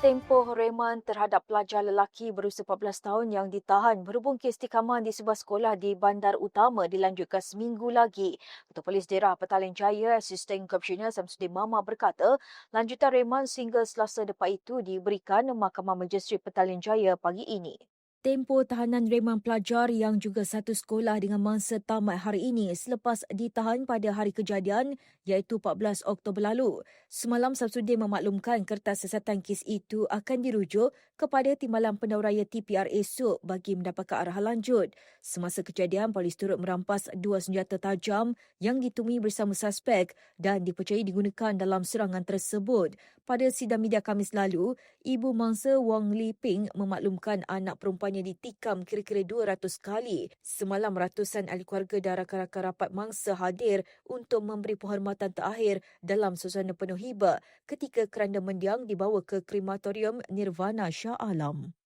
Tempoh reman terhadap pelajar lelaki berusia 14 tahun yang ditahan berhubung kes tikaman di sebuah sekolah di Bandar Utama dilanjutkan seminggu lagi. Ketua Polis Daerah Petaling Jaya, Asisten Komisioner Samsudin Mama berkata, lanjutan reman sehingga selasa depan itu diberikan Mahkamah Majistri Petaling Jaya pagi ini. Tempoh tahanan reman pelajar yang juga satu sekolah dengan mangsa tamat hari ini selepas ditahan pada hari kejadian iaitu 14 Oktober lalu. Semalam Samsudin memaklumkan kertas siasatan kes itu akan dirujuk kepada Timbalan Pendauraya TPR esok bagi mendapatkan arahan lanjut. Semasa kejadian, polis turut merampas dua senjata tajam yang ditemui bersama suspek dan dipercayai digunakan dalam serangan tersebut. Pada sidang media Kamis lalu, ibu mangsa Wong Li Ping memaklumkan anak perempuannya ditikam kira-kira 200 kali. Semalam ratusan ahli keluarga dan rakan-rakan rapat mangsa hadir untuk memberi penghormatan terakhir dalam suasana penuh hibah ketika keranda mendiang dibawa ke krematorium Nirvana Shah Alam.